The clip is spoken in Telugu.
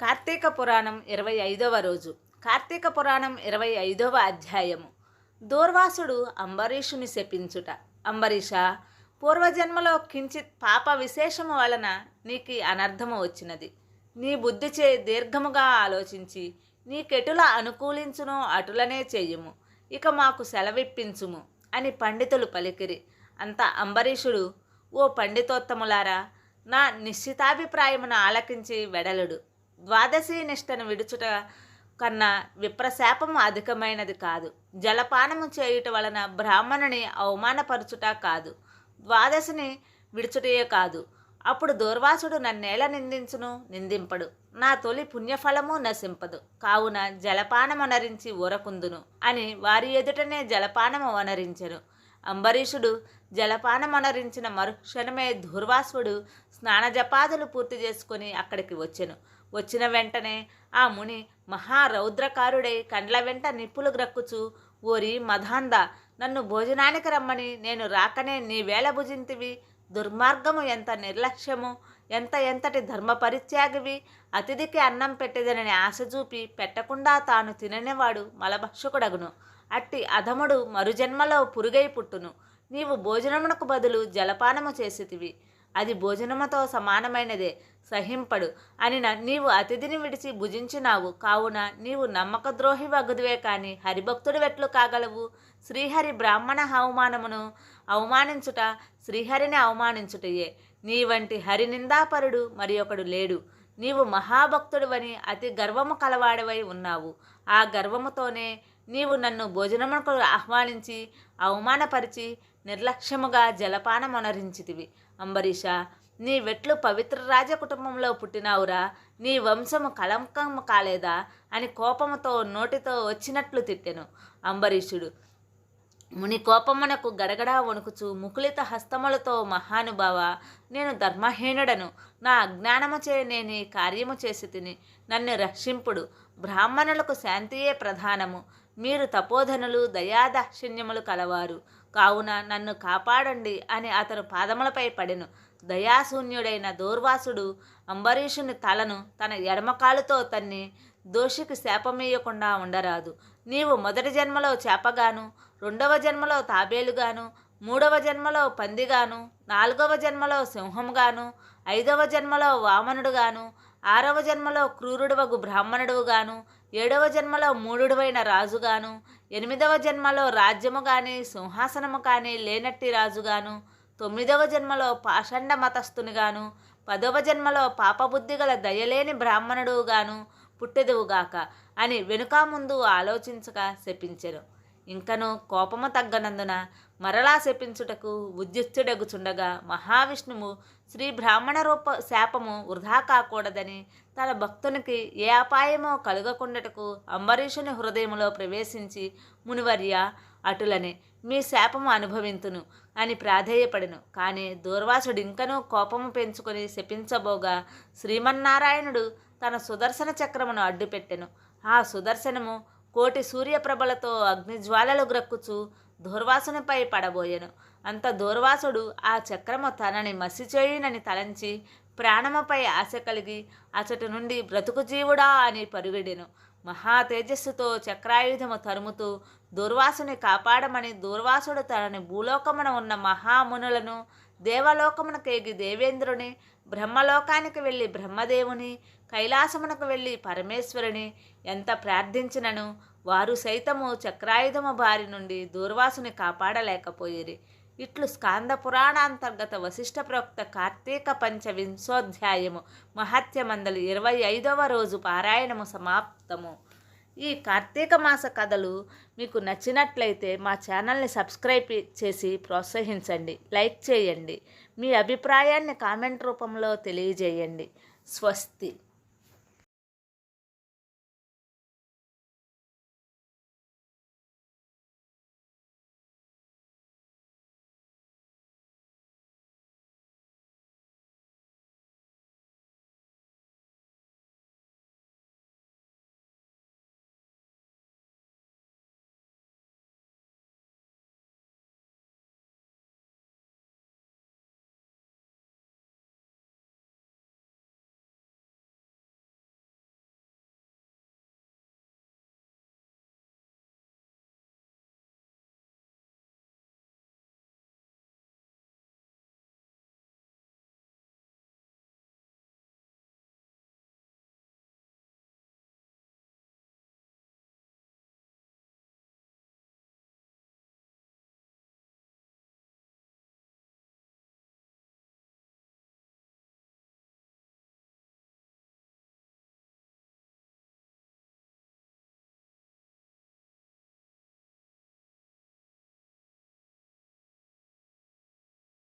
కార్తీక పురాణం ఇరవై ఐదవ రోజు. కార్తీక పురాణం ఇరవై ఐదవ అధ్యాయము. దూర్వాసుడు అంబరీషుని శపించుట. అంబరీష పూర్వజన్మలో కించిత్ పాప విశేషము వలన నీకు అనర్థము వచ్చినది. నీ బుద్ధిచే దీర్ఘముగా ఆలోచించి నీకెటుల అనుకూలించునో అటులనే చేయుము. ఇక మాకు సెలవిప్పించుము అని పండితులు పలికిరి. అంత అంబరీషుడు ఓ పండితోత్తములారా నా నిశ్చితాభిప్రాయమును ఆలకించి వెడలుడు. ద్వాదశి నిష్టను విడుచుట కన్నా విప్రశాపము అధికమైనది కాదు. జలపానము చేయుట వలన బ్రాహ్మణుని అవమానపరచుట కాదు. ద్వాదశిని విడుచుటయే కాదు. అప్పుడు దూర్వాసుడు నన్నేల నిందించును నిందింపడు. నా తొలి పుణ్యఫలము నశింపదు. కావున జలపానమనరించి ఊరకుందును అని వారి ఎదుటనే జలపానము వనరించెను. అంబరీషుడు జలపానమనరించిన మరుక్షణమే దూర్వాసుడు స్నానజపాదులు పూర్తి చేసుకుని అక్కడికి వచ్చెను. వచ్చిన వెంటనే ఆ ముని మహారౌద్రకారుడై కండ్ల వెంట నిప్పులు గ్రక్కుచు ఓరి మధాంద నన్ను భోజనానికి రమ్మని నేను రాకనే నీ వేళ భుజింతివి. దుర్మార్గము ఎంత నిర్లక్ష్యము ఎంత ఎంతటి ధర్మ పరిత్యాగివి అతిథికి అన్నం పెట్టేదనని ఆశ చూపి పెట్టకుండా తాను తిననివాడు మలభక్షకుడగును. అట్టి అధముడు మరుజన్మలో పురుగై పుట్టును. నీవు భోజనమునకు బదులు జలపానము చేసితివి. అది భోజనముతో సమానమైనదే సహింపడు. అని నీవు అతిథిని విడిచి భుజించినావు. కావున నీవు నమ్మక ద్రోహి వగుదువే కాని హరిభక్తుడు వెట్లు కాగలవు. శ్రీహరి బ్రాహ్మణ అవమానమును అవమానించుట శ్రీహరిని అవమానించుటయే. నీ వంటి హరి నిందాపరుడు మరి ఒకడు లేడు. నీవు మహాభక్తుడివని అతి గర్వము కలవాడవై ఉన్నావు. ఆ గర్వముతోనే నీవు నన్ను భోజనమునకు ఆహ్వానించి అవమానపరిచి నిర్లక్ష్యముగా జలపానమొనరించితివి. అంబరీష నీ వెట్లు పవిత్ర రాజ కుటుంబంలో పుట్టినావురా. నీ వంశము కలంకం కాలేదా అని కోపముతో నోటితో వచ్చినట్లు తిట్టెను అంబరీషుడు. ముని కోపమునకు గడగడా వణుకుచు ముకులిత హస్తములతో మహానుభావ నేను ధర్మహీనుడను. నా అజ్ఞానము నేను కార్యము చేసి తిని నన్ను రక్షింపుడు. బ్రాహ్మణులకు శాంతియే ప్రధానము. మీరు తపోధనులు దయాదాక్షిణ్యములు కలవారు. కావున నన్ను కాపాడండి అని అతను పాదములపై పడెను. దయాశూన్యుడైన దూర్వాసుడు అంబరీషుని తలను తన ఎడమకాలుతో తన్ని దోషికి శాపమీయకుండా ఉండరాదు. నీవు మొదటి జన్మలో చేపగాను రెండవ జన్మలో తాబేలుగాను మూడవ జన్మలో పందిగాను నాలుగవ జన్మలో సింహంగాను ఐదవ జన్మలో వామనుడుగాను ఆరవ జన్మలో క్రూరుడవగు బ్రాహ్మణుడుగాను ఏడవ జన్మలో మూడుడువైన రాజుగాను ఎనిమిదవ జన్మలో రాజ్యము కానీ సింహాసనము కానీ లేనట్టి రాజుగాను తొమ్మిదవ జన్మలో పాషండ మతస్థునిగాను పదవ జన్మలో పాపబుద్ధి గల దయలేని బ్రాహ్మణుడుగాను పుట్టెదువుగాక అని వెనుక ముందు ఆలోచించక శపించెను. ఇంకను కోపము తగ్గనందున మరలా శపించుటకు ఉద్యుత్తుడగుచుండగా మహావిష్ణువు శ్రీ బ్రాహ్మణ రూప శాపము వృధా కాకూడదని తన భక్తునికి ఏ అపాయమో కలుగకుండటకు అంబరీషుని హృదయంలో ప్రవేశించి మునివర్య అటులనే మీ శాపము అనుభవింతును అని ప్రాధేయపడెను. కానీ దూర్వాసుడు ఇంకనూ కోపము పెంచుకొని శపించబోగా శ్రీమన్నారాయణుడు తన సుదర్శన చక్రమును అడ్డుపెట్టెను. ఆ సుదర్శనము కోటి సూర్యప్రభలతో అగ్నిజ్వాలలు గ్రక్కుచు దూర్వాసునిపై పడబోయెను. అంత దూర్వాసుడు ఆ చక్రము తనని మసిచేయునని తలంచి ప్రాణముపై ఆశ కలిగి అచటి నుండి బ్రతుకు జీవుడా అని పరుగెడెను మహా తేజస్సుతో చక్రాయుధము తరుముతూ దూర్వాసుని కాపాడమని దూర్వాసుడు తనని భూలోకమున ఉన్న మహామునులను దేవలోకమునకేగి దేవేంద్రుని బ్రహ్మలోకానికి వెళ్ళి బ్రహ్మదేవుని కైలాసమునకు వెళ్ళి పరమేశ్వరుని ఎంత ప్రార్థించినను వారు సైతము చక్రాయుధము బారి నుండి దూర్వాసుని కాపాడలేకపోయిరి. ఇట్లు స్కాంద పురాణాంతర్గత వశిష్ఠ ప్రోక్త కార్తీక పంచవింశోధ్యాయము మహత్యమందలి ఇరవై ఐదవ రోజు పారాయణము సమాప్తము. ఈ కార్తీక మాస కథలు మీకు నచ్చినట్లయితే మా ఛానల్ని సబ్స్క్రైబ్ చేసి ప్రోత్సహించండి. లైక్ చేయండి. మీ అభిప్రాయాన్ని కామెంట్ రూపంలో తెలియజేయండి. స్వస్తి.